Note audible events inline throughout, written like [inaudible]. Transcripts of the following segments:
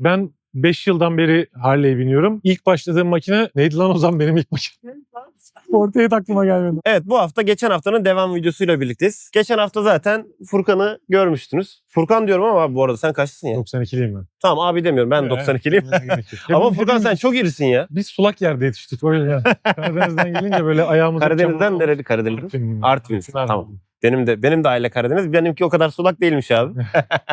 Ben 5 yıldan beri Harley biniyorum. İlk başladığım makine neydi lan o zaman benim ilk makine? [laughs] Ortaya aklıma gelmedi. Evet bu hafta geçen haftanın devam videosuyla birlikteyiz. Geçen hafta zaten Furkan'ı görmüştünüz. Furkan diyorum ama abi bu arada sen kaçlısın ya? 92'liyim ben. Tamam abi demiyorum ben 92'liyim. [laughs] Ya ama Furkan sen çok irisin ya. Biz sulak yerde yetiştik öyle yani. [laughs] Karadeniz'den gelince böyle ayağımız Karadeniz'den nereli Karadeniz'den? Artvin. Artvin'sin, tamam. Benim de benim de aile Karadeniz. Benimki o kadar sulak değilmiş abi.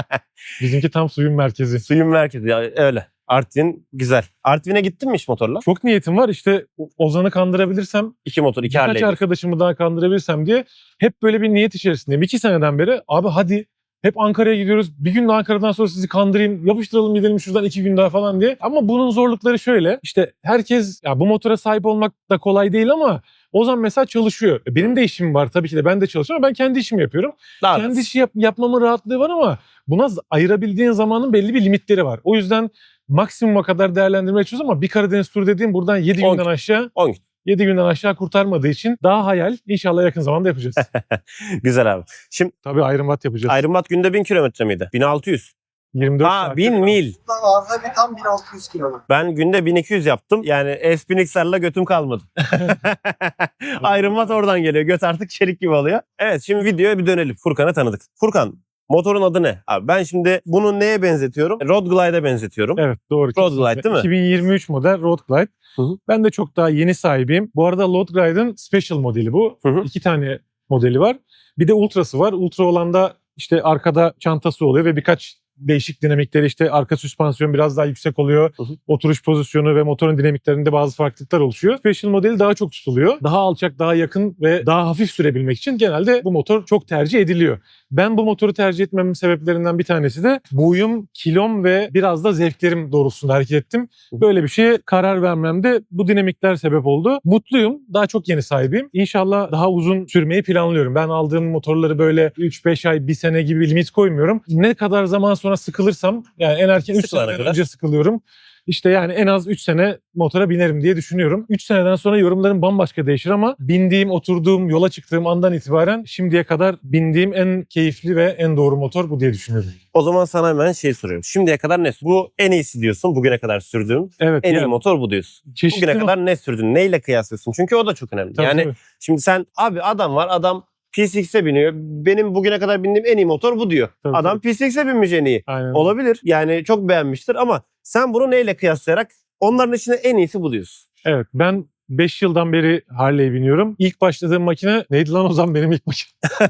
[laughs] Bizimki tam suyun merkezi. Suyun merkezi ya öyle. Artvin güzel. Artvin'e gittin mi hiç motorla? Çok niyetim var işte Ozan'ı kandırabilirsem İki motor, iki birkaç Harley. arkadaşımı daha kandırabilirsem diye hep böyle bir niyet içerisindeyim. İki seneden beri abi hadi hep Ankara'ya gidiyoruz. Bir gün de Ankara'dan sonra sizi kandırayım. Yapıştıralım gidelim şuradan iki gün daha falan diye. Ama bunun zorlukları şöyle. İşte herkes ya bu motora sahip olmak da kolay değil ama Ozan mesela çalışıyor. E, Benim de işim var tabii ki de ben de çalışıyorum ama ben kendi işimi yapıyorum. Daha kendi işi yap- yapmamın rahatlığı var ama buna ayırabildiğin zamanın belli bir limitleri var. O yüzden maksimuma kadar değerlendirmeye çalışıyoruz ama bir Karadeniz turu dediğim buradan 7 On günden aşağı 10 gün. 7 günden aşağı kurtarmadığı için daha hayal. İnşallah yakın zamanda yapacağız. [laughs] Güzel abi. Şimdi Tabii ayrımat yapacağız. ayrımat günde 1000 kilometre miydi? 1600. 24 Ha saat 1000 mil. Arada bir tam 1600 kilometre. Ben günde 1200 yaptım. Yani S1000XR'la götüm kalmadı. [laughs] Ayrılmaz oradan geliyor. Göt artık çelik gibi oluyor. Evet şimdi videoya bir dönelim. Furkan'ı tanıdık. Furkan motorun adı ne? Abi ben şimdi bunu neye benzetiyorum? Road Glide'e benzetiyorum. Evet doğru. Road. Glide değil mi? 2023 model Road Glide. Hı hı. Ben de çok daha yeni sahibiyim. Bu arada Road Glide'ın Special modeli bu. Hı hı. İki tane modeli var. Bir de Ultra'sı var. Ultra olan da işte arkada çantası oluyor ve birkaç değişik dinamikleri işte arka süspansiyon biraz daha yüksek oluyor. Hı hı. Oturuş pozisyonu ve motorun dinamiklerinde bazı farklılıklar oluşuyor. Special modeli daha çok tutuluyor. Daha alçak, daha yakın ve daha hafif sürebilmek için genelde bu motor çok tercih ediliyor. Ben bu motoru tercih etmemin sebeplerinden bir tanesi de boyum, kilom ve biraz da zevklerim doğrultusunda hareket ettim. Böyle bir şeye karar vermemde bu dinamikler sebep oldu. Mutluyum. Daha çok yeni sahibiyim. İnşallah daha uzun sürmeyi planlıyorum. Ben aldığım motorları böyle 3-5 ay, 1 sene gibi limit koymuyorum. Ne kadar zaman sonra sıkılırsam yani en erken 3 Sıkılana seneden kadar. önce sıkılıyorum. İşte yani en az 3 sene motora binerim diye düşünüyorum. 3 seneden sonra yorumlarım bambaşka değişir ama bindiğim, oturduğum, yola çıktığım andan itibaren şimdiye kadar bindiğim en keyifli ve en doğru motor bu diye düşünüyorum. O zaman sana hemen şey soruyorum. Şimdiye kadar ne? Bu en iyisi diyorsun. Bugüne kadar sürdüğün Evet. en iyi motor bu diyorsun. Bugüne kadar ne sürdün? Neyle kıyaslıyorsun? Çünkü o da çok önemli. Tabii, yani tabii. şimdi sen abi adam var adam P6'e biniyor. Benim bugüne kadar bindiğim en iyi motor bu diyor. Tabii, adam P6'e binmiş en iyi. Aynen. Olabilir. Yani çok beğenmiştir ama sen bunu neyle kıyaslayarak onların içinde en iyisi bu diyorsun. Evet ben 5 yıldan beri Harley biniyorum. İlk başladığım makine neydi lan o zaman benim ilk makine? [laughs]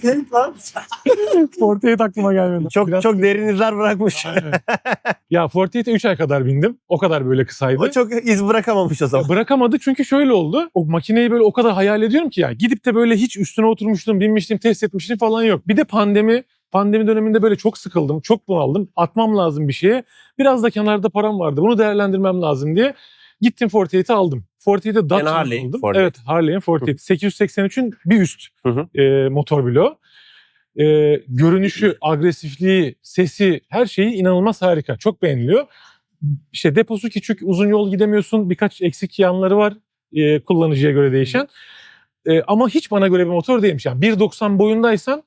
Senin lan. Forte aklıma gelmedi. çok Biraz- çok derin izler bırakmış. Aynen. ya Forte'ye 3 ay kadar bindim. O kadar böyle kısaydı. o çok iz bırakamamış o zaman. Bırakamadı çünkü şöyle oldu. O makineyi böyle o kadar hayal ediyorum ki ya. Gidip de böyle hiç üstüne oturmuştum, binmiştim, test etmiştim falan yok. Bir de pandemi Pandemi döneminde böyle çok sıkıldım, çok bunaldım. Atmam lazım bir şeye. Biraz da kenarda param vardı. Bunu değerlendirmem lazım diye gittim Forte aldım. Forte'de Datsun Harley, aldım. Forte. Evet Harley'in Forte. 883'ün bir üst Hı hı. e, motor bloğu. E, görünüşü, agresifliği, sesi her şeyi inanılmaz harika. Çok beğeniliyor. İşte deposu küçük, uzun yol gidemiyorsun. Birkaç eksik yanları var e, kullanıcıya göre değişen. E, ama hiç bana göre bir motor değilmiş. Yani 1.90 boyundaysan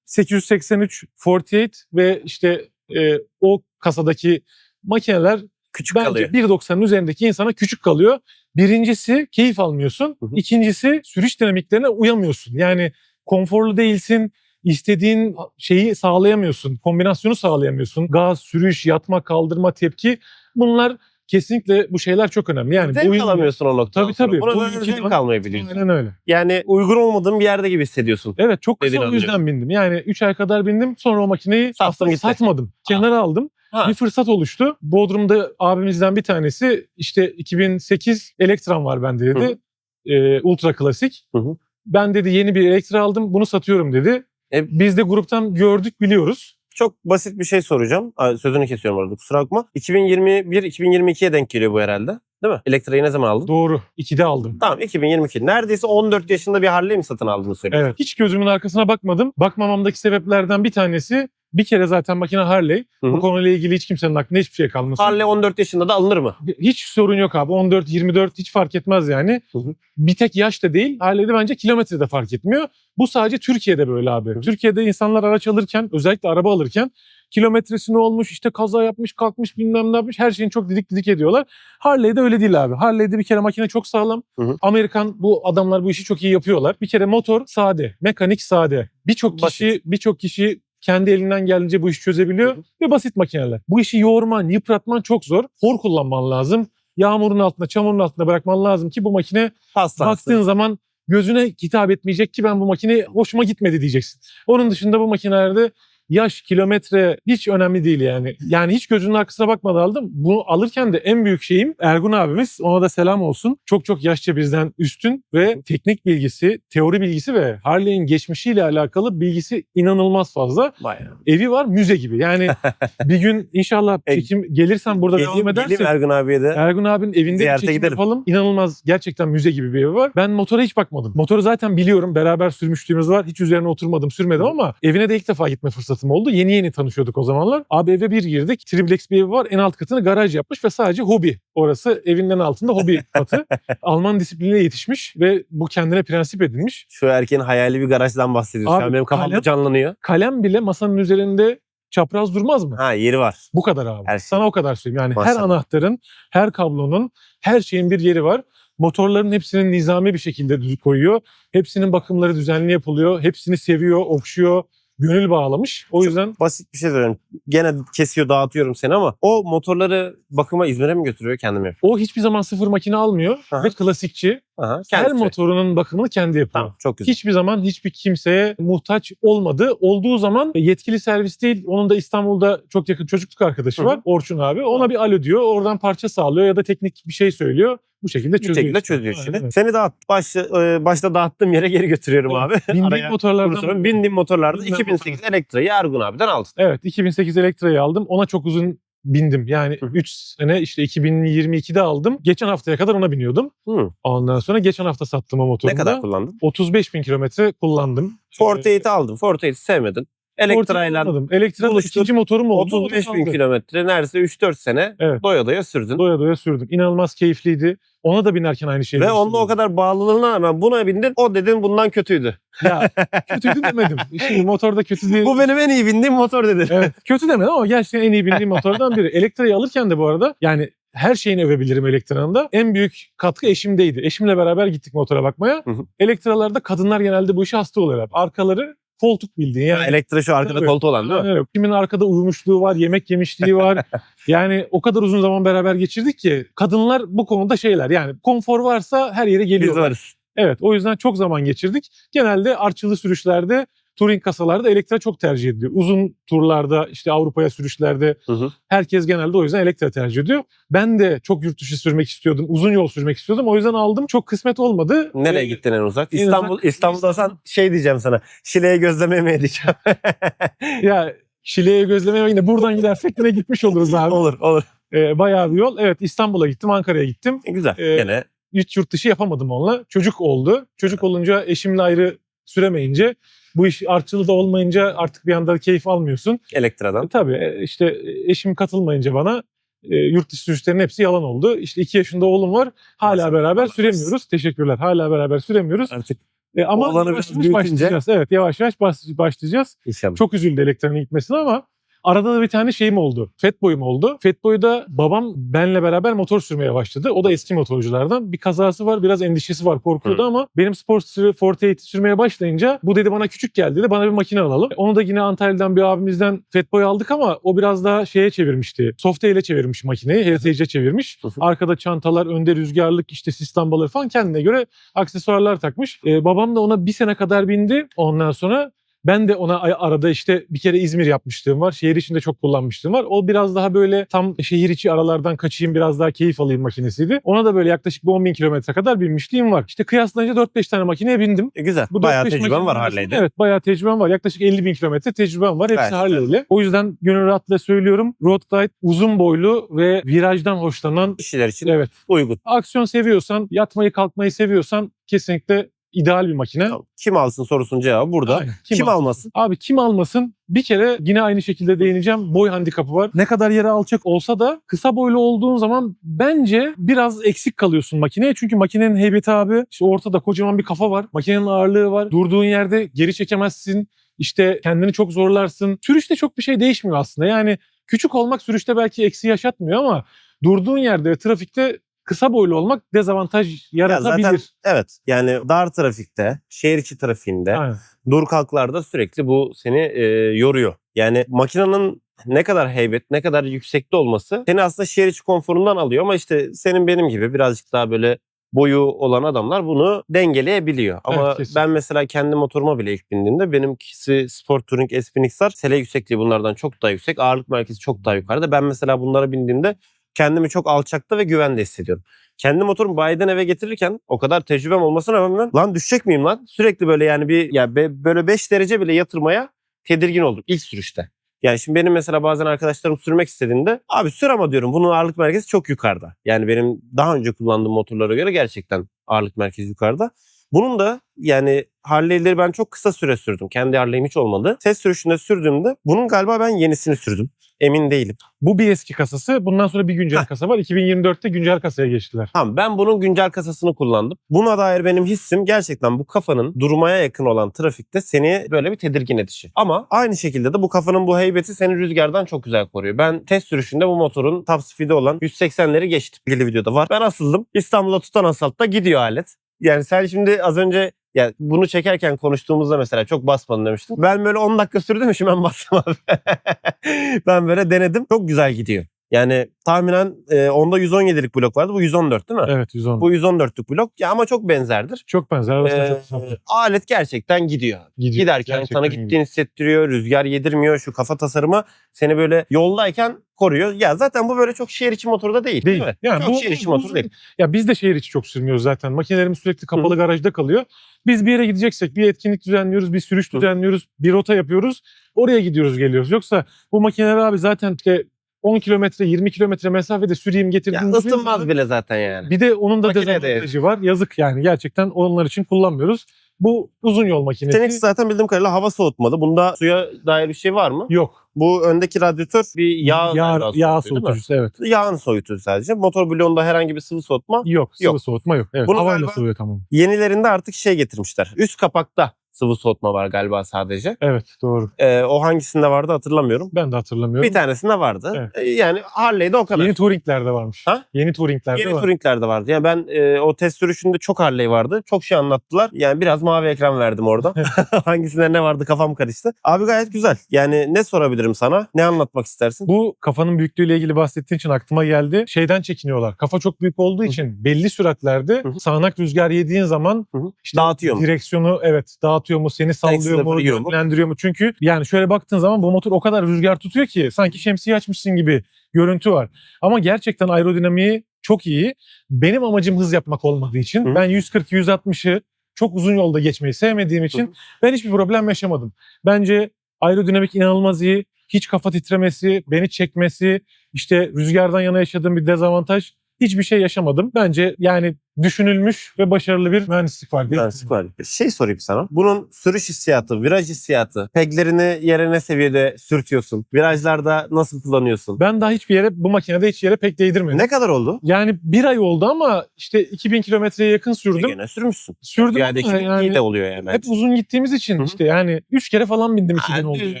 883 48 ve işte e, o kasadaki makineler Küçük bence kalıyor. 1.90'ın üzerindeki insana küçük kalıyor. Birincisi keyif almıyorsun. Hı hı. İkincisi sürüş dinamiklerine uyamıyorsun. Yani konforlu değilsin. istediğin şeyi sağlayamıyorsun. Kombinasyonu sağlayamıyorsun. Gaz, sürüş, yatma, kaldırma, tepki. Bunlar kesinlikle bu şeyler çok önemli. Yani Zevk boyun- alamıyorsun o noktadan Tabii, tabii. Buna Bu böyle iki- zevk almayabiliyorsun. Aynen öyle. Yani uygun olmadığın bir yerde gibi hissediyorsun. Evet çok kısa o yüzden bindim. Yani 3 ay kadar bindim. Sonra o makineyi gitti. satmadım. Kenara aldım. Ha. Bir fırsat oluştu. Bodrum'da abimizden bir tanesi işte 2008 Elektram var bende dedi. Ee, ultra klasik. Hı hı. Ben dedi yeni bir Elektra aldım bunu satıyorum dedi. E- Biz de gruptan gördük biliyoruz. Çok basit bir şey soracağım. Sözünü kesiyorum orada kusura bakma. 2021-2022'ye denk geliyor bu herhalde. Değil mi? Elektra'yı ne zaman aldın? Doğru. 2'de aldım. Tamam 2022. Neredeyse 14 yaşında bir Harley mi satın aldığını söylüyorsun? Evet. Hiç gözümün arkasına bakmadım. Bakmamamdaki sebeplerden bir tanesi bir kere zaten makine Harley. Hı hı. Bu konuyla ilgili hiç kimsenin aklında hiçbir şey kalmasın. Harley 14 yaşında da alınır mı? Hiç sorun yok abi. 14, 24 hiç fark etmez yani. Hı hı. Bir tek yaş da değil. Harley'de bence kilometre de fark etmiyor. Bu sadece Türkiye'de böyle abi. hı. Türkiye'de insanlar araç alırken özellikle araba alırken Kilometresi ne olmuş işte kaza yapmış kalkmış bilmem ne yapmış her şeyini çok didik didik ediyorlar. Harley'de öyle değil abi. Harley'de bir kere makine çok sağlam. Hı hı. Amerikan bu adamlar bu işi çok iyi yapıyorlar. Bir kere motor sade, mekanik sade. Birçok kişi birçok kişi kendi elinden geldiğince bu işi çözebiliyor Hı hı. ve basit makineler. Bu işi yoğurman, yıpratman çok zor. Hor kullanman lazım. Yağmurun altında, çamurun altında bırakman lazım ki bu makine Hassas. baktığın zaman gözüne hitap etmeyecek ki ben bu makine hoşuma gitmedi diyeceksin. Onun dışında bu makinelerde yaş, kilometre hiç önemli değil yani. Yani hiç gözünün arkasına bakmadan aldım. Bunu alırken de en büyük şeyim Ergun abimiz. Ona da selam olsun. Çok çok yaşça bizden üstün ve teknik bilgisi, teori bilgisi ve Harley'in geçmişiyle alakalı bilgisi inanılmaz fazla. Bayağı. Evi var müze gibi. Yani [laughs] bir gün inşallah E, çekim gelirsen burada devam Geleyim, edersek. geleyim Ergun abiye de. Ergun abinin evinde bir çekim gidelim. yapalım. İnanılmaz gerçekten müze gibi bir evi var. Ben motora hiç bakmadım. Motoru zaten biliyorum. Beraber sürmüşlüğümüz var. Hiç üzerine oturmadım, sürmedim ama evine de ilk defa gitme fırsatım oldu. Yeni yeni tanışıyorduk o zamanlar. Abi eve bir girdik. Triplex bir evi var. En alt katını garaj yapmış ve sadece hobi. Orası evinin en altında hobi [laughs] katı. Alman disiplinine yetişmiş ve bu kendine prensip edinmiş. Şu erkeğin hayali bir garajdan bahsediyorsun. Abi, an benim kafamda kalem- canlanıyor. Kalem bile masanın üzerinde çapraz durmaz mı? Ha yeri var. Bu kadar abi. Her şey. Sana o kadar söyleyeyim. Yani her Maşallah. anahtarın, her kablonun, her şeyin bir yeri var. Motorların hepsinin nizami bir şekilde düz koyuyor. Hepsinin bakımları düzenli yapılıyor. Hepsini seviyor, okşuyor, gönül bağlamış. O yüzden Basit bir şey söylüyorum. Gene kesiyor dağıtıyorum seni ama o motorları bakıma İzmir'e mi götürüyor kendim yapıyor? o hiçbir zaman sıfır makine almıyor Aha. ve klasikçi. Aha, her motorunun bakımını kendi yapıyor. Tamam çok güzel. Hiçbir zaman hiçbir kimseye muhtaç olmadı. Olduğu zaman yetkili servis değil. Onun da İstanbul'da çok yakın çocukluk arkadaşı Hı hı. var. Orçun abi. Ona bir alo diyor. Oradan parça sağlıyor ya da teknik bir şey söylüyor. Bu şekilde bir çözüyor. şekilde çözüyor Aynen şimdi. öyle. Seni dağıt, başta, e, başta dağıttığım yere geri götürüyorum abi. Bindiğim Araya motorlardan bindiğim motorlarda Bindiğim 2008 Elektra'yı Ergun abiden aldın. Evet 2008 Elektra'yı aldım. Ona çok uzun bindim. Yani Hı hı. 3 sene işte 2022'de aldım. Geçen haftaya kadar ona biniyordum. Hı. Ondan sonra geçen hafta sattım o Ne motoru. kadar da. kullandın? 35 bin kilometre kullandım. Forte 8'i aldın. Forte 8'i sevmedin. Elektra'yla Elektra'nın buluştuk. ikinci motorum oldu. 35 Onu bin kilometre neredeyse 3-4 sene Evet. doya doya sürdün. Doya doya sürdüm. İnanılmaz keyifliydi. Ona da binerken aynı şeyi Ve onda o kadar bağlılığına rağmen buna bindin. O dedin bundan kötüydü. Ya kötüydü demedim. [laughs] Şimdi motorda kötü değil. Bu benim en iyi bindiğim motor dedin. Evet, kötü demedim ama gerçekten en iyi bindiğim motordan biri. Elektra'yı alırken de bu arada yani her şeyini övebilirim Elektra'nın da. En büyük katkı eşimdeydi. Eşimle beraber gittik motora bakmaya. Hı hı. Elektralarda kadınlar genelde bu işe hasta oluyorlar. Arkaları koltuk bildiğin yani. Elektra şu arkada koltuğu olan değil mi? Öyle. Kimin arkada uyumuşluğu var, yemek yemişliği var. [laughs] yani o kadar uzun zaman beraber geçirdik ki kadınlar bu konuda şeyler yani konfor varsa her yere Biz geliyorlar. varız. Evet o yüzden çok zaman geçirdik. Genelde artçılı sürüşlerde touring kasalarda Elektra çok tercih ediliyor. Uzun turlarda işte Avrupa'ya sürüşlerde Hı hı. herkes genelde o yüzden Elektra tercih ediyor. Ben de çok yurt dışı sürmek istiyordum. Uzun yol sürmek istiyordum. O yüzden aldım. Çok kısmet olmadı. Nereye Ee, gittin en uzak? en İstanbul, İstanbul'da olsan şey diyeceğim sana. Şile'ye gözleme yemeğe diyeceğim. [laughs] Ya Şile'ye gözlemeye yine buradan gidersek yine gitmiş oluruz abi. [laughs] olur olur. Ee, bayağı bir yol. Evet İstanbul'a gittim, Ankara'ya gittim. E, Güzel. Ee, Gene Hiç yurt dışı yapamadım onunla. Çocuk oldu. Çocuk olunca eşimle ayrı süremeyince bu iş artçılı da olmayınca artık bir anda keyif almıyorsun. Elektra'dan. E, tabii e, işte eşim katılmayınca bana e, yurt dışı sürüşlerin hepsi yalan oldu. İşte iki yaşında oğlum var. Hala Maşallah. beraber süremiyoruz. Teşekkürler. Hala beraber süremiyoruz. Artık E, ama yavaş yavaş büyütünce- başlayacağız. Evet yavaş yavaş baş- başlayacağız. inşallah. Çok üzüldü elektronik gitmesine ama arada da bir tane şeyim oldu. Fatboy'um oldu. Fatboy'da babam benle beraber motor sürmeye başladı. O da eski motorculardan. Bir kazası var, biraz endişesi var, korkuyordu Hı. ama benim Sportster Forte 8'i sürmeye başlayınca bu dedi bana küçük geldi dedi. Bana bir makine alalım. Onu da yine Antalya'dan bir abimizden Fatboy aldık ama o biraz daha şeye çevirmişti. Softail'e çevirmiş makineyi. Heritage'e çevirmiş. Hı hı. Arkada çantalar, önde rüzgarlık, işte sis lambaları falan kendine göre aksesuarlar takmış. Ee, babam da ona bir sene kadar bindi. Ondan sonra ben de ona arada işte bir kere İzmir yapmışlığım var. Şehir içinde çok kullanmışlığım var. O biraz daha böyle tam şehir içi aralardan kaçayım biraz daha keyif alayım makinesiydi. Ona da böyle yaklaşık bir 10 bin kilometre kadar binmişliğim var. İşte kıyaslayınca 4-5 tane makineye bindim. E, güzel. Bu Bayağı 4-5 tecrüben var Harley'de. Evet bayağı tecrübem var. Yaklaşık 50 bin kilometre tecrübem var. Hepsi Gayet Harley'li. O yüzden gönül rahatlıkla söylüyorum. Road Glide uzun boylu ve virajdan hoşlanan Kişiler için evet uygun. aksiyon seviyorsan, yatmayı kalkmayı seviyorsan kesinlikle ideal bir makine. Kim alsın sorusunun cevabı burada. Aynen. Kim, almasın? Abi kim almasın? Bir kere yine aynı şekilde değineceğim. Boy handikapı var. Ne kadar yere alçak olsa da kısa boylu olduğun zaman bence biraz eksik kalıyorsun makineye. Çünkü makinenin heybeti abi işte ortada kocaman bir kafa var. Makinenin ağırlığı var. Durduğun yerde geri çekemezsin. İşte kendini çok zorlarsın. Sürüşte çok bir şey değişmiyor aslında. Yani küçük olmak sürüşte belki eksi yaşatmıyor ama durduğun yerde ve trafikte kısa boylu olmak dezavantaj yaratabilir. zaten- Evet yani dar trafikte, şehir içi trafiğinde, Aynen. dur kalklarda sürekli bu seni e, yoruyor. Yani makinenin ne kadar heybet, ne kadar yüksekte olması seni aslında şehir içi konforundan alıyor ama işte senin benim gibi birazcık daha böyle boyu olan adamlar bunu dengeleyebiliyor. Ama Evet, kesinlikle. ben mesela kendi motoruma bile ilk bindiğimde benimkisi Sport Touring S1000XR sele yüksekliği bunlardan çok daha yüksek. Ağırlık merkezi çok daha yukarıda. Ben mesela bunlara bindiğimde kendimi çok alçakta ve güvende hissediyorum. Kendi motorumu bayiden eve getirirken o kadar tecrübem olmasına rağmen lan düşecek miyim lan? Sürekli böyle yani bir ya be- böyle 5 derece bile yatırmaya tedirgin oldum ilk sürüşte. Yani şimdi benim mesela bazen arkadaşlarım sürmek istediğinde abi sür ama diyorum bunun ağırlık merkezi çok yukarıda. Yani benim daha önce kullandığım motorlara göre gerçekten ağırlık merkezi yukarıda. Bunun da yani Harley'leri ben çok kısa süre sürdüm. Kendi Harley'im hiç olmadı. Test sürüşünde sürdüğümde bunun galiba ben yenisini sürdüm. Emin değilim. Bu bir eski kasası. Bundan sonra bir güncel kasa var. 2024'te güncel kasaya geçtiler. Tamam ben bunun güncel kasasını kullandım. Buna dair benim hissim gerçekten bu kafanın durmaya yakın olan trafikte seni böyle bir tedirgin edişi. Ama aynı şekilde de bu kafanın bu heybeti seni rüzgardan çok güzel koruyor. Ben test sürüşünde bu motorun top speed'i olan 180'leri geçtim. İlgili videoda var. Ben asıldım. İstanbul'a tutan asfaltta gidiyor alet. Yani sen şimdi az önce ya bunu çekerken konuştuğumuzda mesela çok basmadın demiştin. Ben böyle 10 dakika sürdüm şimdi ben bastım abi. [laughs] ben böyle denedim. Çok güzel gidiyor. Yani tahminen e, onda 117'lik blok vardı. Bu 114 değil mi? Evet 110. Bu 114'lük blok ya ama çok benzerdir. çok benzer. Ee, çok alet gerçekten gidiyor. Gidiyor. Giderken Gerçekten sana gidiyor. gittiğini hissettiriyor, rüzgar yedirmiyor. Şu kafa tasarımı seni böyle yoldayken koruyor. Ya zaten bu böyle çok şehir içi motorda değil değil, Değil. mi? Yani çok bu- şehir içi bu- motor değil. Ya biz de şehir içi çok sürmüyoruz zaten. Makinelerimiz sürekli kapalı garajda kalıyor. Biz bir yere gideceksek bir etkinlik düzenliyoruz, bir sürüş Hı. düzenliyoruz, bir rota yapıyoruz. Oraya gidiyoruz geliyoruz. Yoksa bu makineler abi zaten işte 10 kilometre 20 kilometre mesafede süreyim Ya getirdiğim ısınmaz bile zaten yani. Bir de onun da dezavantajı var. Yazık yani gerçekten onlar için kullanmıyoruz. Bu uzun yol makinesi. Seninkisi zaten bildiğim kadarıyla hava soğutmalı. Bunda suya dair bir şey var mı? Yok. Bu öndeki radyatör bir yağ, yağ, yağ soğutucusu evet. Yağını soğutuyor sadece. Motor bloğunda herhangi bir sıvı soğutma Yok. Sıvı Yok. soğutma yok. Evet. Bunu havayla sıvıyor tamam. Yenilerinde artık şey getirmişler. Üst kapakta sıvı soğutma var galiba sadece. Evet doğru. Ee, o hangisinde vardı hatırlamıyorum. Ben de hatırlamıyorum. Bir tanesinde vardı. Evet. Ee, yani Harley'de o kadar. Yeni Yeni, Touring'lerde varmış. Ha? Yeni Touring'lerde var. Touring'lerde vardı. Yani ben e, o test sürüşünde çok Harley vardı. Çok şey anlattılar. Yani biraz mavi ekran verdim orada. [laughs] Hangisinde ne vardı kafam karıştı. Abi gayet güzel. Yani ne sorabilirim sana? Ne anlatmak istersin? Bu kafanın büyüklüğüyle ilgili bahsettiğin için aklıma geldi. Şeyden çekiniyorlar. Kafa çok büyük olduğu için belli süratlerde sağanak rüzgar yediğin zaman işte Dağıtıyor direksiyonu evet dağıtıyor mu, seni sallıyor mu? yönlendiriyor mu? Çünkü yani şöyle baktığın zaman bu motor o kadar rüzgar tutuyor ki sanki şemsiye açmışsın gibi görüntü var. Ama gerçekten aerodinamiği çok iyi. Benim amacım hız yapmak olmadığı için Hı. ben 140-160'ı çok uzun yolda geçmeyi sevmediğim için Hı. ben hiçbir problem yaşamadım. Bence aerodinamik inanılmaz iyi. Hiç kafa titremesi, beni çekmesi, işte rüzgardan yana yaşadığım bir dezavantaj hiçbir şey yaşamadım. Bence yani düşünülmüş ve başarılı bir mühendislik var. diye Mühendislik var. Şey sorayım sana. Bunun sürüş hissiyatı, viraj hissiyatı, peglerini yere ne seviyede sürtüyorsun? Virajlarda nasıl kullanıyorsun? Ben daha hiçbir yere bu makinede hiç yere pek değdirmedim. Ne kadar oldu? Yani bir ay oldu ama işte 2000 kilometreye yakın sürdüm. Gene sürmüşsün. Sürdüm Yani ama yani, iyi de oluyor yani. hep uzun gittiğimiz için Hı hı. işte yani 3 kere falan bindim 2000 Ha, oldu. düz, yani.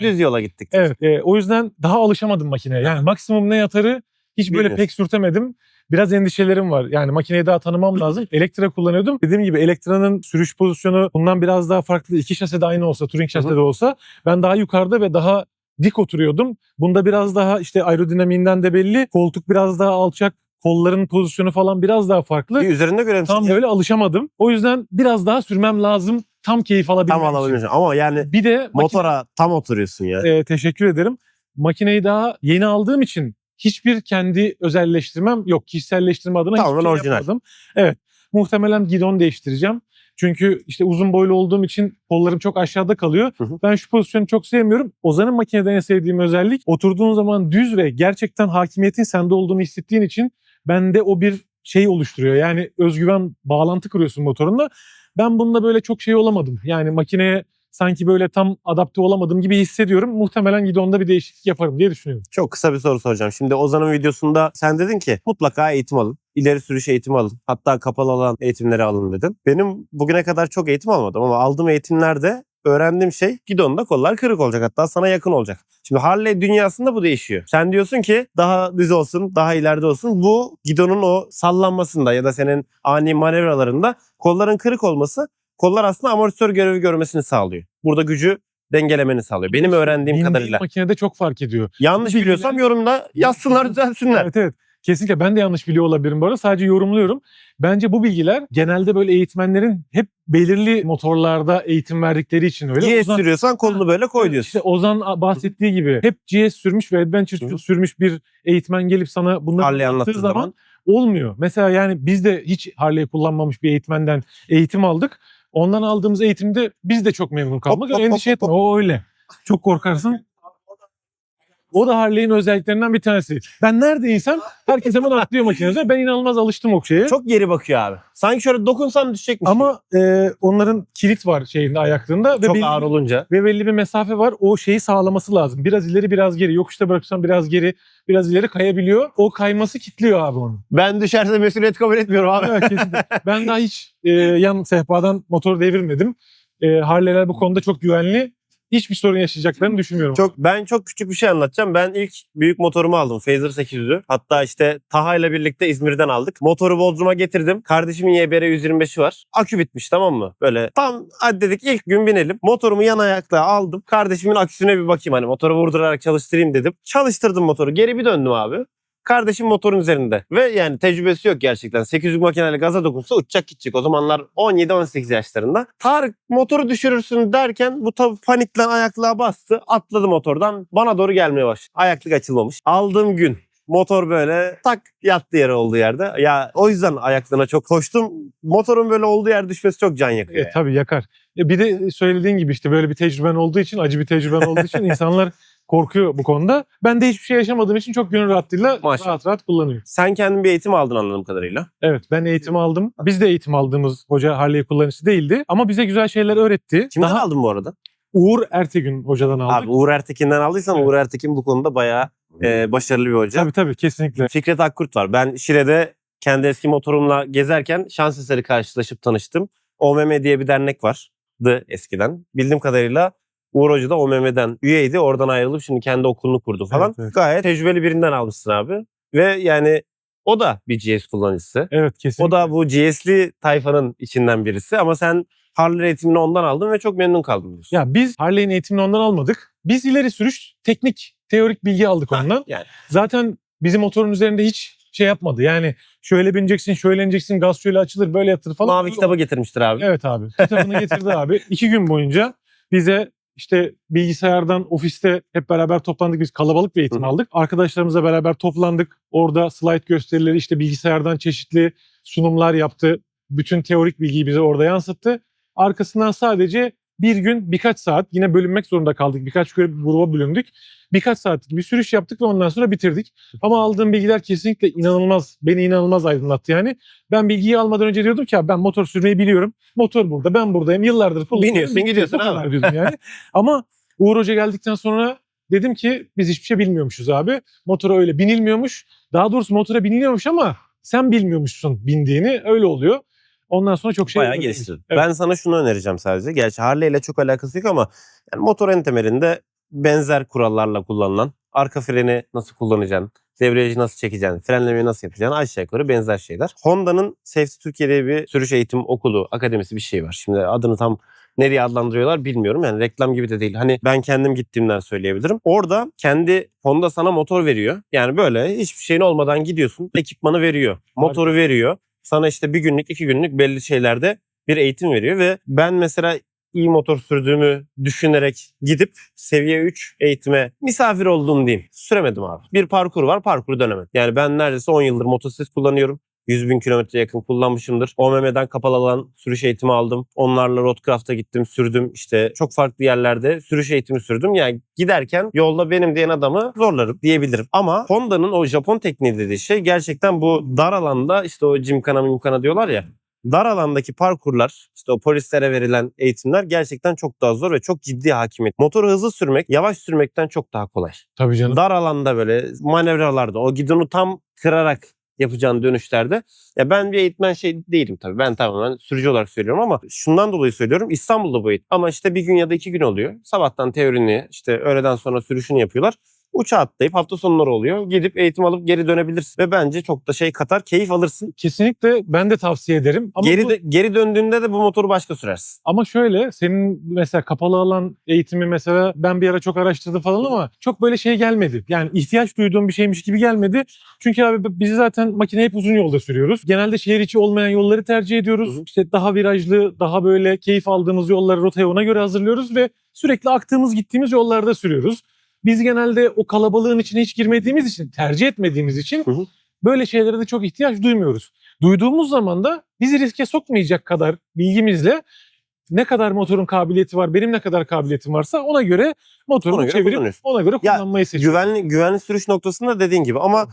düz yola gittik. Evet e, o yüzden daha alışamadım makineye. Yani maksimum ne yatarı hiç böyle Bilmiyorsun. pek sürtemedim. Biraz endişelerim var. Yani makineyi daha tanımam lazım. [laughs] Elektra kullanıyordum. Dediğim gibi Elektra'nın sürüş pozisyonu bundan biraz daha farklı. İki şase de aynı olsa, Touring şase de olsa ben daha yukarıda ve daha dik oturuyordum. Bunda biraz daha işte aerodinamiğinden de belli. Koltuk biraz daha alçak. Kolların pozisyonu falan biraz daha farklı. Bir üzerinde görelim. Tam böyle alışamadım. O yüzden biraz daha sürmem lazım. Tam keyif alabilmem Tam için. alabiliyorsun. Ama yani Bir de makine- motora tam oturuyorsun ya. e, teşekkür ederim. Makineyi daha yeni aldığım için hiçbir kendi özelleştirmem yok. Kişiselleştirme adına Tamamen hiçbir şey orijinal. yapmadım. Evet. Muhtemelen gidon değiştireceğim. Çünkü işte uzun boylu olduğum için kollarım çok aşağıda kalıyor. Hı hı. Ben şu pozisyonu çok sevmiyorum. Ozan'ın makinede en sevdiğim özellik oturduğun zaman düz ve gerçekten hakimiyetin sende olduğunu hissettiğin için bende o bir şey oluşturuyor. Yani özgüven bağlantı kuruyorsun motorunla. Ben bunda böyle çok şey olamadım. Yani makineye sanki böyle tam adapte olamadım gibi hissediyorum. Muhtemelen gidonda bir değişiklik yaparım diye düşünüyorum. Çok kısa bir soru soracağım. Şimdi Ozan'ın videosunda sen dedin ki mutlaka eğitim alın. İleri sürüş eğitimi alın. Hatta kapalı alan eğitimleri alın dedin. Benim bugüne kadar çok eğitim almadım ama aldığım eğitimlerde öğrendiğim şey gidonda kollar kırık olacak. Hatta sana yakın olacak. Şimdi Harley dünyasında bu değişiyor. Sen diyorsun ki daha düz olsun, daha ileride olsun. Bu gidonun o sallanmasında ya da senin ani manevralarında kolların kırık olması kollar aslında amortisör görevi görmesini sağlıyor. Burada gücü dengelemeni sağlıyor. Benim öğrendiğim Bindiğin kadarıyla. makinede çok fark ediyor. Yanlış bilgiler- biliyorsam yorumda yazsınlar düzelsinler. Evet evet. Kesinlikle ben de yanlış biliyor olabilirim bu arada. Sadece yorumluyorum. Bence bu bilgiler genelde böyle eğitmenlerin hep belirli motorlarda eğitim verdikleri için öyle. GS Ozan- sürüyorsan kolunu böyle koy diyorsun. İşte Ozan bahsettiği gibi hep GS sürmüş ve Adventure Hı. sürmüş bir eğitmen gelip sana bunları anlattığı zaman, zaman. olmuyor. Mesela yani biz de hiç Harley kullanmamış bir eğitmenden eğitim aldık. Ondan aldığımız eğitimde biz de çok memnun hop, hop, Endişe hop, etme hop. o öyle. Çok korkarsın. O da Harley'in özelliklerinden bir tanesi. Ben neredeysem herkes hemen atlıyor makinede. Ben inanılmaz alıştım o şeye. Çok geri bakıyor abi. Sanki şöyle dokunsan düşecekmiş. Ama e, onların kilit var şeyinde ayaklığında gibi. ve çok belli, ağır olunca. ve belli bir mesafe var. O şeyi sağlaması lazım. Biraz ileri biraz geri. Yokuşta bırakırsan biraz geri biraz ileri kayabiliyor. O kayması kilitliyor abi onu. Ben düşerse mesuliyet kabul etmiyorum abi. Evet, kesinlikle. ben daha hiç e, yan sehpadan motor devirmedim. E, Harley'ler bu konuda çok güvenli. Hiçbir sorun yaşayacaklarını düşünmüyorum. Çok ben çok küçük bir şey anlatacağım. Ben ilk büyük motorumu aldım. Phaser 800'ü. Hatta işte Taha ile birlikte İzmir'den aldık. Motoru Bodrum'a getirdim. Kardeşimin YBR 125'i var. Akü bitmiş tamam mı? Böyle tam hadi dedik ilk gün binelim. Motorumu yan ayakta aldım. Kardeşimin aküsüne bir bakayım hani motoru vurdurarak çalıştırayım dedim. Çalıştırdım motoru. Geri bir döndüm abi. Kardeşim motorun üzerinde. Ve yani tecrübesi yok gerçekten. 800 makineyle gaza dokunsa uçacak gidecek. O zamanlar 17-18 yaşlarında. Tarık motoru düşürürsün derken bu tabii panikle ayaklığa bastı. Atladı motordan. Bana doğru gelmeye başladı. Ayaklık açılmamış. Aldığım gün motor böyle tak yattı yere olduğu yerde. Ya o yüzden ayaklığına çok koştum. Motorun böyle olduğu yer düşmesi çok can yakıyor. E, yani. tabii yakar. E, bir de söylediğin gibi işte böyle bir tecrüben olduğu için, acı bir tecrüben olduğu için [laughs] insanlar korkuyor bu konuda. Ben de hiçbir şey yaşamadığım için çok gönül rahatlığıyla Maşallah. rahat rahat kullanıyorum. Sen kendin bir eğitim aldın anladığım kadarıyla. Evet ben eğitim aldım. Biz de eğitim aldığımız hoca Harley kullanıcısı değildi. Ama bize güzel şeyler öğretti. Kimden Daha aldın bu arada? Uğur Ertegün hocadan aldık. Abi Uğur Ertekin'den aldıysan Evet. Uğur Ertekin bu konuda bayağı e, başarılı bir hoca. Tabii tabii kesinlikle. Fikret Akkurt var. Ben Şile'de kendi eski motorumla gezerken şans eseri karşılaşıp tanıştım. OMM diye bir dernek vardı eskiden. Bildiğim kadarıyla Uğur Hoca da OMM'den üyeydi. Oradan ayrılıp şimdi kendi okulunu kurdu falan. Evet, evet. Gayet tecrübeli birinden almışsın abi. Ve yani o da bir GS kullanıcısı. Evet kesinlikle. O da bu GS'li tayfanın içinden birisi. Ama sen Harley eğitimini ondan aldın ve çok memnun kaldın diyorsun. Ya biz Harley'in eğitimini ondan almadık. Biz ileri sürüş teknik, teorik bilgi aldık Ha, ondan. yani. Zaten bizim motorun üzerinde hiç şey yapmadı. Yani şöyle bineceksin, şöyle ineceksin, gaz şöyle açılır, böyle yatır falan. Mavi kitabı getirmiştir abi. Evet abi. Kitabını getirdi [laughs] abi. İki gün boyunca bize işte bilgisayardan ofiste hep beraber toplandık. Biz kalabalık bir eğitim Hı. aldık. Arkadaşlarımızla beraber toplandık. Orada slide gösterileri işte bilgisayardan çeşitli sunumlar yaptı. Bütün teorik bilgiyi bize orada yansıttı. Arkasından sadece bir gün birkaç saat yine bölünmek zorunda kaldık. Birkaç gruba bölündük. Birkaç saatlik bir sürüş yaptık ve ondan sonra bitirdik. Ama aldığım bilgiler kesinlikle inanılmaz, beni inanılmaz aydınlattı yani. Ben bilgiyi almadan önce diyordum ki "Ya ben motor sürmeyi biliyorum. Motor burada, ben buradayım. Yıllardır kullanıyorum. Biniyorsun, Bitti, gidiyorsun kadar diyordum yani. [laughs] Ama Uğur Hoca geldikten sonra dedim ki biz hiçbir şey bilmiyormuşuz abi. Motora öyle binilmiyormuş. Daha doğrusu motora biniliyormuş ama sen bilmiyormuşsun bindiğini. Öyle oluyor. Ondan sonra çok şey Bayağı öğrendik. geliştirdim. Evet. Ben sana şunu önereceğim sadece. Gerçi Harley ile çok alakası yok ama yani motor en temelinde benzer kurallarla kullanılan arka freni nasıl kullanacaksın, debriyajı nasıl çekeceksin, frenlemeyi nasıl yapacaksın aşağı yukarı benzer şeyler. Honda'nın Safety Türkiye'de bir sürüş eğitim okulu, akademisi bir şey var. Şimdi adını tam nereye adlandırıyorlar bilmiyorum. Yani reklam gibi de değil. Hani ben kendim gittiğimden söyleyebilirim. Orada kendi Honda sana motor veriyor. Yani böyle hiçbir şeyin olmadan gidiyorsun. Ekipmanı veriyor. Motoru veriyor. Sana işte bir günlük, iki günlük belli şeylerde bir eğitim veriyor ve ben mesela iyi motor sürdüğümü düşünerek gidip seviye 3 eğitime misafir oldum diyeyim. Süremedim abi. Bir parkur var, parkuru dönemedim. Yani ben neredeyse 10 yıldır motosiklet kullanıyorum. 100 bin kilometre yakın kullanmışımdır. OMM'den kapalı alan sürüş eğitimi aldım. Onlarla roadcraft'a gittim, sürdüm. İşte çok farklı yerlerde sürüş eğitimi sürdüm. Yani giderken yolda benim diyen adamı zorlarım diyebilirim. Ama Honda'nın o Japon tekniği dediği şey gerçekten bu dar alanda işte o Gymkhana Mimkhana diyorlar ya dar alandaki parkurlar, işte o polislere verilen eğitimler gerçekten çok daha zor ve çok ciddi hakimiyet. Motoru hızlı sürmek, yavaş sürmekten çok daha kolay. Tabii canım. Dar alanda böyle manevralarda o gidonu tam kırarak yapacağın dönüşlerde. Ya ben bir eğitmen şey değilim tabii. Ben tamamen sürücü olarak söylüyorum ama şundan dolayı söylüyorum. İstanbul'da bu eğitim. Ama işte bir gün ya da iki gün oluyor. Sabahtan teorini işte öğleden sonra sürüşünü yapıyorlar. Uçağa atlayıp hafta sonları oluyor. Gidip eğitim alıp geri dönebilirsin. Ve bence çok da şey katar. Keyif alırsın. Kesinlikle ben de tavsiye ederim. Ama geri bu- de- geri döndüğünde de bu motoru başka sürersin. Ama şöyle senin mesela kapalı alan eğitimi mesela ben bir ara çok araştırdım falan ama çok böyle şey gelmedi. Yani ihtiyaç duyduğum bir şeymiş gibi gelmedi. Çünkü abi biz zaten makine hep uzun yolda sürüyoruz. Genelde şehir içi olmayan yolları tercih ediyoruz. Hı hı. İşte daha virajlı, daha böyle keyif aldığımız yolları rotayı ona göre hazırlıyoruz ve sürekli aktığımız gittiğimiz yollarda sürüyoruz. Biz genelde o kalabalığın içine hiç girmediğimiz için, tercih etmediğimiz için Hı hı. böyle şeylere de çok ihtiyaç duymuyoruz. Duyduğumuz zaman da bizi riske sokmayacak kadar bilgimizle ne kadar motorun kabiliyeti var, benim ne kadar kabiliyetim varsa ona göre motoru Ona göre çevirip kullanıyorsun. ona göre kullanmayı seçiyorum. Güvenli, güvenli sürüş noktasında dediğin gibi ama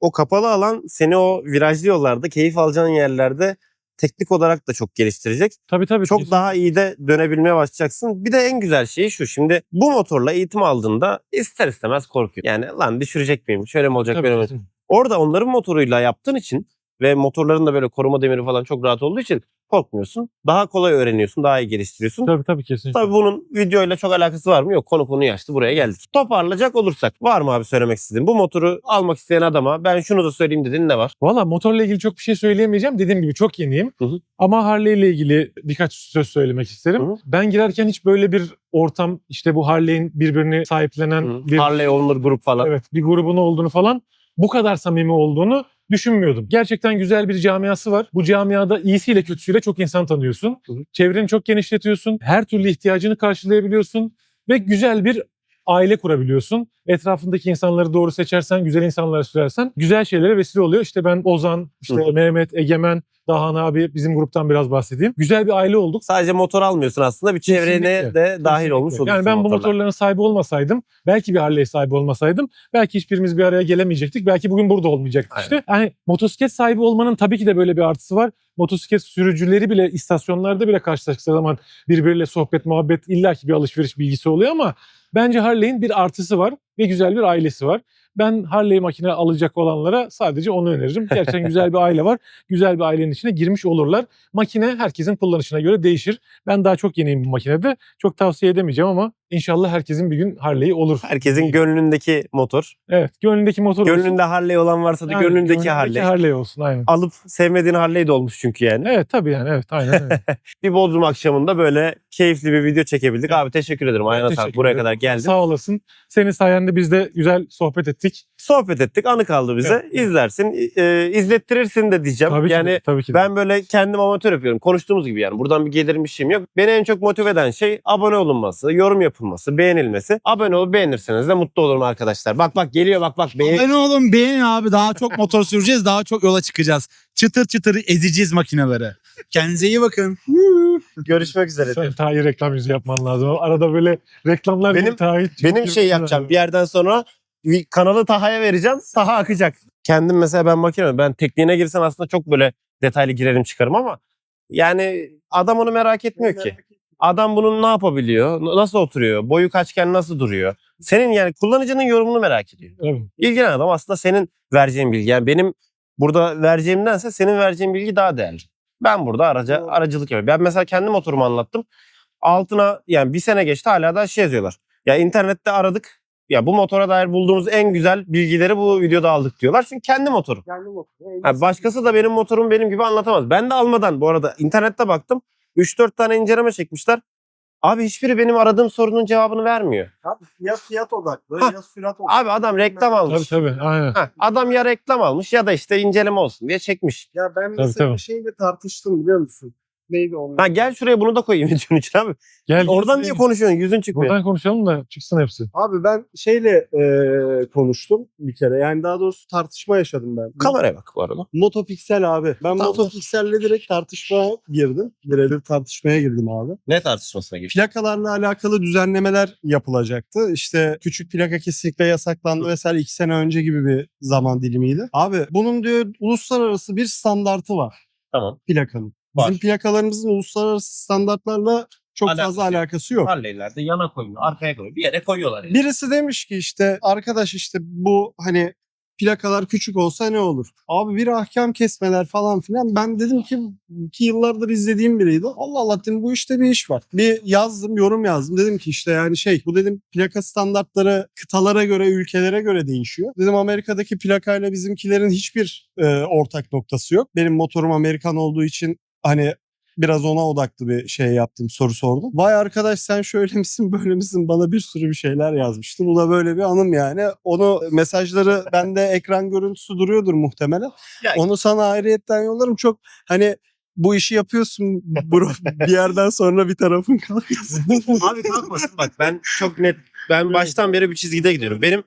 o kapalı alan seni o virajlı yollarda keyif alacağın yerlerde teknik olarak da çok geliştirecek. Tabii tabii. Çok kesin. daha iyi de dönebilmeye başlayacaksın. Bir de en güzel şey şu. Şimdi bu motorla eğitim aldığında ister istemez korkuyor. Yani lan düşürecek miyim? Şöyle mi olacak? Tabii, böyle mi? Orada onların motoruyla yaptığın için ve motorların da böyle koruma demiri falan çok rahat olduğu için korkmuyorsun. Daha kolay öğreniyorsun, daha iyi geliştiriyorsun. Tabii tabii kesin. Tabii bunun videoyla çok alakası var mı? Yok. Konu konuyu açtı. Buraya geldik. Toparlayacak olursak var mı abi söylemek istediğin? Bu motoru almak isteyen adama ben şunu da söyleyeyim dediğin ne var? Valla motorla ilgili çok bir şey söyleyemeyeceğim. Dediğim gibi çok yeniyim. Hı hı. Ama Harley ile ilgili birkaç söz söylemek isterim. Hı hı. Ben girerken hiç böyle bir ortam işte bu Harley'in birbirini sahiplenen bir Harley Owner grup falan. evet bir grubun olduğunu falan bu kadar samimi olduğunu düşünmüyordum. Gerçekten güzel bir camiası var. Bu camiada iyisiyle kötüsüyle çok insan tanıyorsun. Çevreni çok genişletiyorsun. Her türlü ihtiyacını karşılayabiliyorsun ve güzel bir aile kurabiliyorsun. Etrafındaki insanları doğru seçersen, güzel insanlara sürersen güzel şeylere vesile oluyor. İşte ben Ozan, işte Hı. Mehmet, Egemen, Dahan abi bizim gruptan biraz bahsedeyim. Güzel bir aile olduk. Sadece motor almıyorsun aslında. Bir çevrene Kesinlikle. de dahil Kesinlikle. olmuş oluyorsun Yani ben bu motorla. motorların sahibi olmasaydım, belki bir Harley sahibi olmasaydım, belki hiçbirimiz bir araya gelemeyecektik. Belki bugün burada olmayacaktık Aynen. işte. Yani motosiklet sahibi olmanın tabii ki de böyle bir artısı var. Motosiklet sürücüleri bile istasyonlarda bile karşılaştığı zaman birbiriyle sohbet, muhabbet, illaki bir alışveriş bilgisi oluyor ama bence Harley'in bir artısı var ve güzel bir ailesi var. Ben Harley makine alacak olanlara sadece onu öneririm. Gerçekten güzel bir aile var. Güzel bir ailenin içine girmiş olurlar. Makine herkesin kullanışına göre değişir. Ben daha çok yeniyim bu makinede. Çok tavsiye edemeyeceğim ama inşallah herkesin bir gün Harley'i olur. Herkesin gönlündeki motor. Evet, gönlündeki motor olsun. Gönlünde Harley olan varsa da Aynen, gönlündeki Harley. Harley olsun aynen. Alıp sevmediğin Harley de olmuş çünkü yani. Evet tabii yani evet aynen öyle. [laughs] Bir Bodrum akşamında böyle keyifli bir video çekebildik. Abi teşekkür ederim. Ayağına Teşekkür sağlık. Buraya kadar geldin. Sağ olasın. Senin sayende biz de güzel sohbet ettik. Sohbet ettik. Anı kaldı bize. Evet. İzlersin. e, izlettirirsin de diyeceğim. Tabii ki yani de, tabii ki de. Ben böyle kendim amatör yapıyorum. Konuştuğumuz gibi yani. Buradan bir gelirim bir şeyim yok. Beni en çok motive eden şey abone olunması, yorum yapılması, beğenilmesi. Abone olup beğenirseniz de mutlu olurum arkadaşlar. Bak bak geliyor bak bak. Beğen... Abone olun beğenin abi daha çok motor süreceğiz daha çok yola çıkacağız. Çıtır çıtır ezeceğiz makineleri. Kendinize iyi bakın. Görüşmek üzere. Sen Tahir reklam yüzü yapman lazım. Arada böyle reklamlar Benim- gibi Tahir Benim şey yapacağım. Bir yerden sonra bir kanalı Taha'ya vereceğim. Taha akacak. Kendim mesela ben makine ben tekniğine girsem aslında çok böyle detaylı girerim çıkarım ama yani adam onu merak etmiyor ki. Adam bunun ne yapabiliyor? Nasıl oturuyor? Boyu kaçken nasıl duruyor? Senin yani kullanıcının yorumunu merak ediyor. Evet. İlgilenen adam aslında senin vereceğin bilgi. Yani benim burada vereceğimdense senin vereceğin bilgi daha değerli. Ben burada araca aracılık yapıyorum. Ben mesela kendi motorumu anlattım. Altına yani bir sene geçti hala da şey yazıyorlar. Ya internette aradık. Ya bu motora dair bulduğumuz en güzel bilgileri bu videoda aldık diyorlar. Çünkü kendi motorum. Kendi motoru. Ha, başkası da benim motorum benim gibi anlatamaz. Ben de almadan bu arada internette baktım. 3-4 tane inceleme çekmişler. Abi hiçbiri benim aradığım sorunun cevabını vermiyor. Abi ya fiyat odaklı Hah. ya sürat odaklı. Abi adam reklam Tabii almış. tabii aynen. Ha, adam ya reklam almış ya da işte inceleme olsun diye çekmiş. Ya ben Tabii, mesela tabii. bir şeyle tartıştım biliyor musun? Neydi onun? Ha gel şuraya bunu da koyayım videonun içine abi. Gel Oradan niye konuşuyorsun? Yüzün çıkmıyor. Buradan konuşalım da çıksın hepsi. Abi ben şeyle e, konuştum bir kere. Yani daha doğrusu tartışma yaşadım ben. Kameraya bak bu arada. Motopiksel abi. Ben Tamam. Motopikselle direkt tartışmaya girdim. Birebir tartışmaya girdim abi. Ne tartışmasına geçti? Plakalarla alakalı düzenlemeler yapılacaktı. İşte küçük plaka kesinlikle yasaklandı vesaire iki sene önce gibi bir zaman dilimiydi. Abi bunun diyor uluslararası bir standartı var Tamam. plakanın. Bizim Var. plakalarımızın plakalarımızın uluslararası standartlarla çok Alakası fazla alakası yok. Harley'lerde yana koyuyor, arkaya koyuyor. Bir yere koyuyorlar yani. Birisi demiş ki işte arkadaş işte bu hani plakalar küçük olsa ne olur? Abi bir ahkam kesmeler falan filan. Ben dedim ki ki yıllardır izlediğim biriydi. Allah Allah dedim bu işte bir iş var. Bir yazdım yorum yazdım. Dedim ki işte yani şey bu dedim plaka standartları kıtalara göre ülkelere göre değişiyor. Dedim Amerika'daki plakayla bizimkilerin hiçbir e, ortak noktası yok. Benim motorum Amerikan olduğu için hani biraz ona odaklı bir şey yaptım soru sordum. Vay arkadaş sen şöyle misin böyle misin bana bir sürü bir şeyler yazmıştı. Bu da böyle bir anım yani. Onu mesajları [laughs] bende ekran görüntüsü duruyordur muhtemelen. Ya- Onu sana ayrıyetten yollarım. Çok hani bu işi yapıyorsun bro [laughs] bir yerden sonra bir tarafın kalkıyorsun. Abi kalkmasın bak ben çok net ben baştan beri bir çizgide gidiyorum. Benim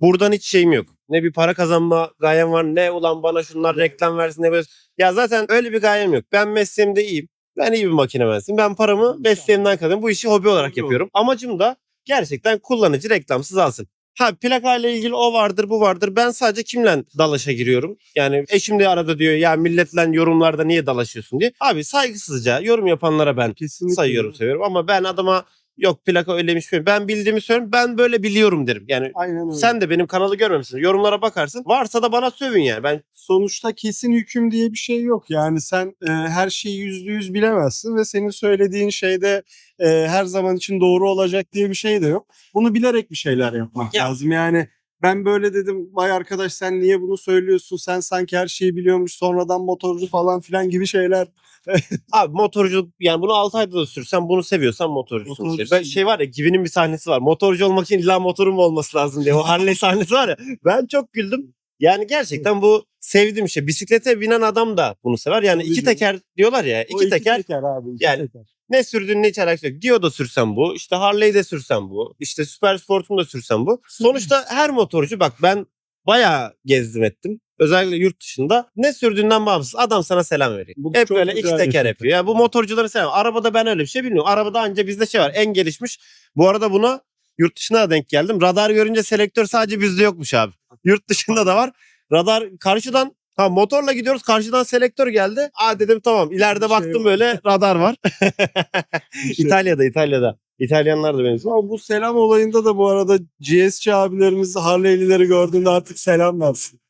buradan hiç şeyim yok. Ne bir para kazanma gayem var ne ulan bana şunlar reklam versin ne böyle. Ya zaten öyle bir gayem yok. Ben mesleğimde iyiyim. Ben iyi bir makine mühendisiyim. Ben paramı mesleğimden kazanıyorum. Bu işi hobi olarak yapıyorum. Amacım da gerçekten kullanıcı reklamsız alsın. Ha plakayla ilgili o vardır bu vardır. Ben sadece kimle dalaşa giriyorum? Yani eşim de arada diyor ya milletle yorumlarda niye dalaşıyorsun diye. Abi saygısızca yorum yapanlara ben Kesinlikle. sayıyorum seviyorum ama ben adama yok plaka öyleymiş mi? Ben bildiğimi söylüyorum. Ben böyle biliyorum derim. Yani Aynen öyle. sen de benim kanalı görmemişsin. Yorumlara bakarsın. Varsa da bana sövün yani. Ben sonuçta kesin hüküm diye bir şey yok. Yani sen e, her şeyi yüzde yüz bilemezsin ve senin söylediğin şeyde e, her zaman için doğru olacak diye bir şey de yok. Bunu bilerek bir şeyler yapmak Ya. lazım. Yani ben böyle dedim vay arkadaş sen niye bunu söylüyorsun sen sanki her şeyi biliyormuş sonradan motorcu falan filan gibi şeyler. [laughs] abi motorculuk yani bunu 6 ayda da sürsen bunu seviyorsan motorcusun. Motorcusun. işte. Ben şey var ya Gibi'nin bir sahnesi var. Motorcu olmak için illa motorum olması lazım diye. O Harley [laughs] sahnesi var ya. Ben çok güldüm. Yani gerçekten bu sevdiğim şey. Bisiklete binen adam da bunu sever. Yani Tabii iki canım. teker diyorlar ya. O iki teker abi. iki Yani- teker. Ne sürdüğün ne hiç alakası yok. Dio da sürsen bu. işte Harley de sürsen bu. işte Super Sport'um da sürsen bu. Sonuçta her motorcu bak ben bayağı gezdim ettim. Özellikle yurt dışında ne sürdüğünden bağımsız adam sana selam veriyor. Bu Hep çok böyle iki güzel teker bir yapıyor. Yani bu motorcuları selam. Arabada ben öyle bir şey bilmiyorum. Arabada anca bizde şey var. En gelişmiş. Bu arada buna yurt dışına da denk geldim. Radar görünce selektör sadece bizde yokmuş abi. Yurt dışında da var. Radar karşıdan Ha motorla gidiyoruz karşıdan selektör geldi. Aa dedim tamam ileride şey baktım yok. böyle radar var. Şey- [laughs] [laughs] İtalya'da İtalya'da. İtalyanlar da benziyor. Ama bu selam olayında da bu arada GSC abilerimiz Harley'lileri gördüğünde artık selam versin.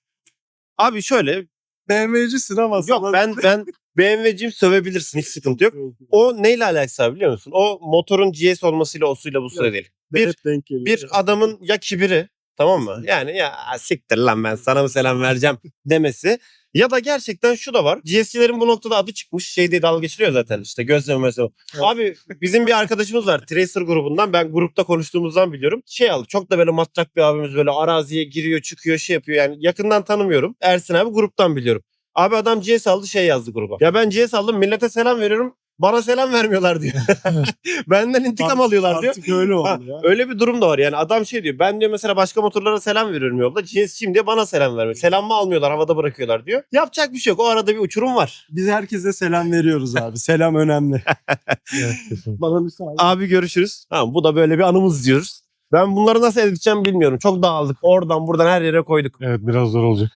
Abi şöyle BMW'cisin ama yok sana- ben ben BMW'cim sövebilirsin hiç sıkıntı yok. O neyle alakası biliyor musun? O motorun GS olmasıyla osuyla bu Yok. değil. Bir, Hep denk geliyor. bir adamın ya kibiri tamam mı? Yani ya siktir lan ben sana mı selam vereceğim demesi. Ya da gerçekten şu da var. GS'cilerin bu noktada adı çıkmış. Şey diye dalga geçiliyor zaten işte gözleme mesela. Abi bizim bir arkadaşımız var Tracer grubundan. Ben grupta konuştuğumuzdan biliyorum. Şey aldı çok da böyle matrak bir abimiz böyle araziye giriyor çıkıyor şey yapıyor. Yani yakından tanımıyorum. Ersin abi gruptan biliyorum. Abi adam GS aldı şey yazdı gruba. Ya ben GS aldım millete selam veriyorum. Bana selam vermiyorlar diyor. [laughs] Benden intikam alıyorlar diyor. Artık öyle oldu Ha, ya. Öyle bir durum da var yani adam şey diyor ben diyor mesela başka motorlara selam veriyorum yolda GS'ciyim diye bana selam vermiyor. Selam mı almıyorlar havada bırakıyorlar diyor. Yapacak bir şey yok o arada bir uçurum var. Biz herkese selam veriyoruz abi. Selam önemli. [laughs] Bana müsaade. Abi görüşürüz. Tamam bu da böyle bir anımız diyoruz. Ben bunları nasıl edeceğim bilmiyorum. Çok dağıldık. Oradan buradan her yere koyduk. evet biraz zor olacak.